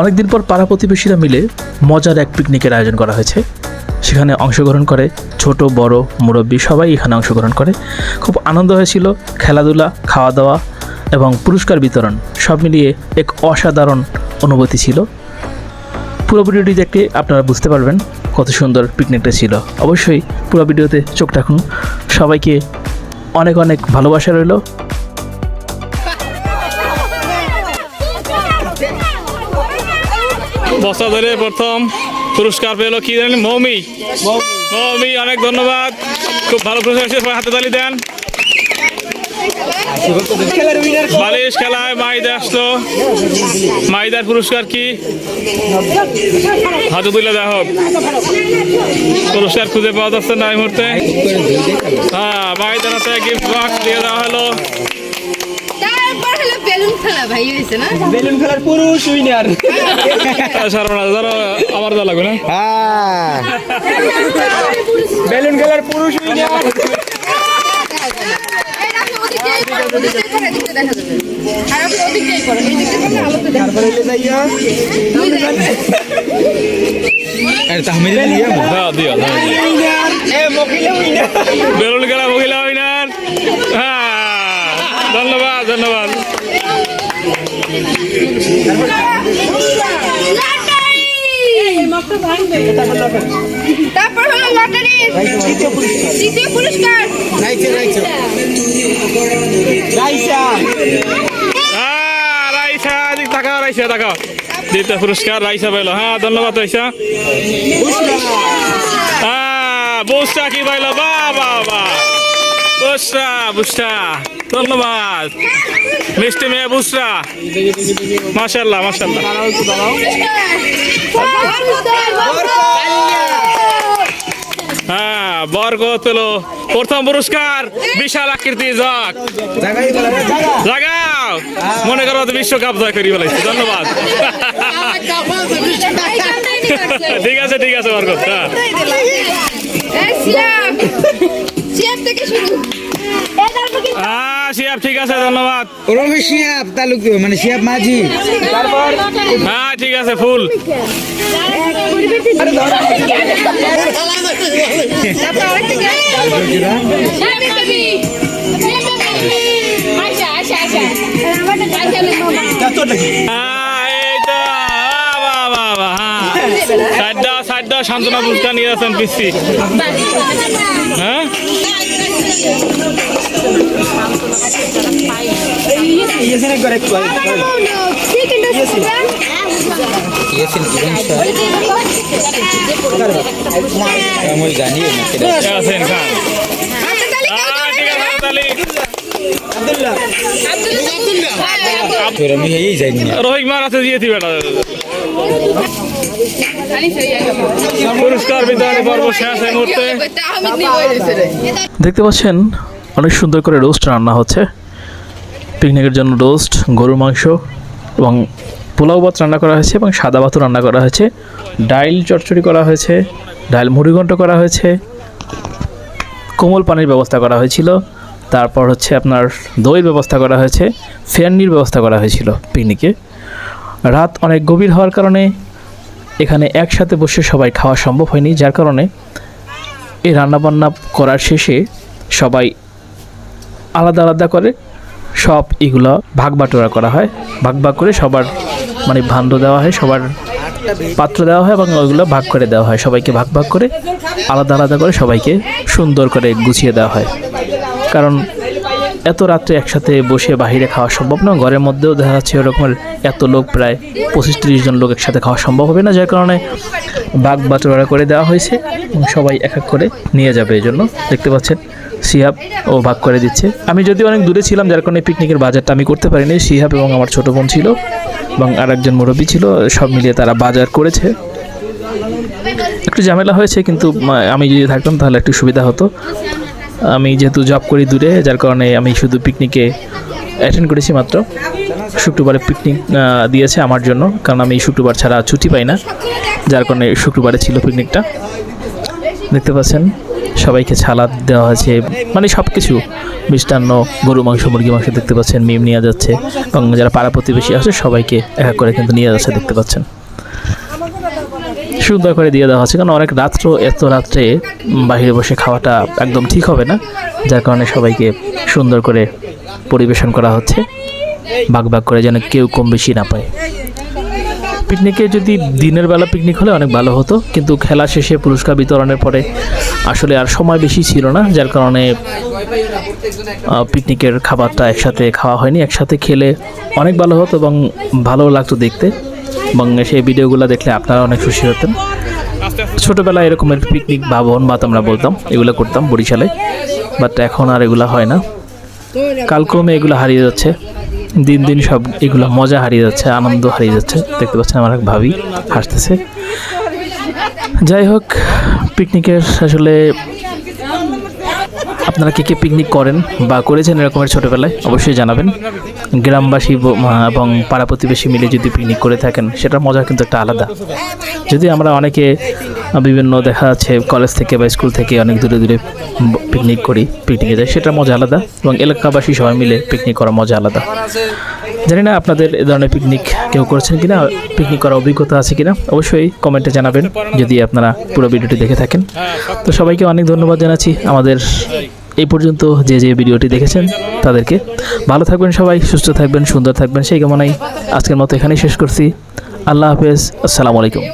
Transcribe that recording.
অনেকদিন পর পাড়া প্রতিবেশীরা মিলে মজার এক পিকনিকের আয়োজন করা হয়েছে। সেখানে অংশগ্রহণ করে ছোট, বড়, মুরব্বী সবাই এখানে অংশগ্রহণ করে। খুব আনন্দ হয়েছিল, খেলাধুলা খাওয়া দাওয়া এবং পুরস্কার বিতরণ সব মিলিয়ে এক অসাধারণ অনুভূতি ছিল। পুরো ভিডিওটি দেখে আপনারা বুঝতে পারবেন কত সুন্দর পিকনিকটা ছিল। অবশ্যই পুরো ভিডিওতে চোখ রাখুন। সবাইকে অনেক অনেক ভালোবাসা রইল। বস্তা ধরে প্রথম পুরস্কার পেল কি জানেন? মৌমি। মৌমি, অনেক ধন্যবাদ। খুব ভালো পুরস্কার হাতে তালি দেন। বালিশ খেলায় মাইদা আসলো। মাইদার পুরস্কার কি? হাতে তুলে দেওয়া হোক। পুরস্কার খুঁজে পাওয়া যাচ্ছে না এই মুহূর্তে। হ্যাঁ মাইদার হাতে গিফট বক্স দিয়ে দেওয়া হলো। খেলা ভাই হয়েছে না? বেলুন খেলার পুরুষ উইনার সর্বনাশ ধরো আমার যা লাগবে না? হ্যাঁ। বেলুন খেলার পুরুষ উইনার হ্যাঁ উইনার বেলুন খেলা মহিলা উইনার হ্যাঁ। ধন্যবাদ ধন্যবাদ। তারপর হলো লটারি। দ্বিতীয় পুরস্কার। রাইছে রাইছে রাইসা রাইসা দিক তাকাও রাইসা তাকাও। দ্বিতীয় পুরস্কার রাইসা পাইলো। হ্যাঁ ধন্যবাদ রাইসা। হ্যাঁ বুসটা কি পাইলো। বা বা বা বুসরা বুসরা। ধন্যবাদ। মিষ্টি মেয়ে বুসরা। মাশাল্লাহ মাশাল্লাহ হ্যাঁ বরগত হলো প্রথম পুরস্কার বিশাল আকৃতি জগ। লাগাও মনে করো বিশ্বকাপ জয় করি বলাইছি ধন্যবাদ। ঠিক আছে ঠিক আছে বরগত হ্যাঁ। ঠিক আছে ধন্যবাদ। রমেশ শিহাব তালুক মানে শিহাব মাঝি। তারপর? হ্যাঁ ঠিক আছে ফুল। হ্যাঁ হ্যাঁ সাইডটা সান্ত্বনা পুরস্কার নিয়ে আসেন পিসি। হ্যাঁ? রোহিত মার আছে দিয়েছি বেটা পুরস্কার বিতরণী পর্ব শেষ এই মুহূর্তে। দেখতে পাচ্ছেন অনেক সুন্দর করে রোস্ট রান্না হচ্ছে। পিকনিকের জন্য রোস্ট, গরুর মাংস এবং পোলাও ভাত রান্না করা হয়েছে এবং সাদা ভাতও রান্না করা হয়েছে। ডাইল চচ্চড়ি করা হয়েছে, ডাইল মুড়িঘণ্ট করা হয়েছে, কোমল পানির ব্যবস্থা করা হয়েছিল। তারপর হচ্ছে আপনার দইয়ের ব্যবস্থা করা হয়েছে ফ্যাননির ব্যবস্থা করা হয়েছিল পিকনিকে। রাত অনেক গভীর হওয়ার কারণে এখানে একসাথে বসে সবাই খাওয়া সম্ভব হয়নি, যার কারণে এই রান্নাবান্না করার শেষে সবাই আলাদা আলাদা করে সব এগুলো ভাগ বাটোয়ারা করা হয়। ভাগ ভাগ করে সবার মানে ভাণ্ড দেওয়া হয়, সবার পাত্র দেওয়া হয় এবং ওইগুলো ভাগ করে দেওয়া হয়। সবাইকে ভাগ ভাগ করে আলাদা আলাদা করে সবাইকে সুন্দর করে গুছিয়ে দেওয়া হয়। কারণ এত রাত্রে একসাথে বসে বাইরে খাওয়া সম্ভব না। ঘরের মধ্যেও দেখা যাচ্ছে এরকমের এত লোক, প্রায় পঁচিশ তিরিশ জন লোক একসাথে খাওয়া সম্ভব হবে না, যার কারণে বাঘ বাটোয়ারা করে দেওয়া হয়েছে এবং সবাই এক এক করে নিয়ে যাবে এই জন্য। দেখতে পাচ্ছেন, সিহাব ও ভাগ করে দিচ্ছে। আমি যদি অনেক দূরে ছিলাম, যার কারণে পিকনিকের বাজারটা আমি করতে পারিনি। সিহাব এবং আমার ছোট বোন ছিল এবং আর একজন মুরব্বী ছিল, সব মিলিয়ে তারা বাজার করেছে। একটু ঝামেলা হয়েছে, কিন্তু আমি যদি থাকতাম তাহলে একটু সুবিধা হতো। আমি যেহেতু জব করি দূরে, যার কারণে আমি শুধু পিকনিকে অ্যাটেন্ড করেছি মাত্র। শুক্রবারে পিকনিক দিয়েছে আমার জন্য, কারণ আমি শুক্রবার ছাড়া ছুটি পাই না, যার কারণে শুক্রবারে ছিল পিকনিকটা দেখতে পাচ্ছেন, সবাইকে সালাদ দেওয়া হয়েছে মানে সব কিছু মিষ্টান্ন, গরু মাংস, মুরগি মাংস দেখতে পাচ্ছেন, মিম নিয়ে যাচ্ছে, এবং যারা পাড়া প্রতিবেশী আছে, সবাইকে এক করে কিন্তু নিয়ে যাচ্ছে, দেখতে পাচ্ছেন। সুন্দর করে দিয়ে দেওয়া হচ্ছে কারণ অনেক রাত্র, এত রাত্রে বাইরে বসে খাওয়াটা একদম ঠিক হবে না, যার কারণে সবাইকে সুন্দর করে পরিবেশন করা হচ্ছে। ভাগ ভাগ করে যেন কেউ কম বেশি না পায়। পিকনিকে যদি দিনের বেলা পিকনিক হলে অনেক ভালো হতো, কিন্তু খেলা শেষে পুরস্কার বিতরণের পরে আসলে আর সময় বেশি ছিল না, যার কারণে পিকনিকের খাবারটা একসাথে খাওয়া হয়নি, একসাথে খেলে অনেক ভালো হতো এবং ভালো লাগতো দেখতে। এবং সেই ভিডিওগুলো দেখলে আপনারা অনেক খুশি হতেন। ছোটোবেলায় এরকমের পিকনিক বা বন ভাত আমরা বলতাম, এগুলো করতাম বরিশালে। বাট এখন আর এগুলো হয় না। কালক্রমে এগুলো হারিয়ে যাচ্ছে। দিন দিন সব এগুলো মজা হারিয়ে যাচ্ছে, আনন্দ হারিয়ে যাচ্ছে। দেখতে পাচ্ছেন আমার এক ভাবি হাসতেছে। যাই হোক পিকনিকের আসলে আপনারা কে কে পিকনিক করেন বা করেছেন এরকমের ছোটোবেলায়, অবশ্যই জানাবেন। গ্রামবাসী এবং পাড়া প্রতিবেশী মিলে যদি পিকনিক করে থাকেন, সেটার মজা কিন্তু একটা আলাদা। যদি আমরা অনেকে বিভিন্ন দেখা যাচ্ছে কলেজ থেকে বা স্কুল থেকে অনেক দূরে দূরে পিকনিক করি পিকনিকে যাই, সেটার মজা আলাদা এবং এলাকাবাসী সবাই মিলে পিকনিক করার মজা আলাদা। জানি না আপনাদের এ ধরনের পিকনিক কেউ করেছেন কিনা পিকনিক করার অভিজ্ঞতা আছে কিনা, অবশ্যই কমেন্টে জানাবেন, যদি আপনারা পুরো ভিডিওটি দেখে থাকেন। তো সবাইকে অনেক ধন্যবাদ জানাচ্ছি আমাদের এই পর্যন্ত যে যে ভিডিওটি দেখেছেন তাদেরকে ভালো থাকবেন সবাই, সুস্থ থাকবেন, সুন্দর থাকবেন, সেই কামনাই আজকের মতো এখানেই শেষ করছি। আল্লাহ হাফেজ, আসসালামু আলাইকুম।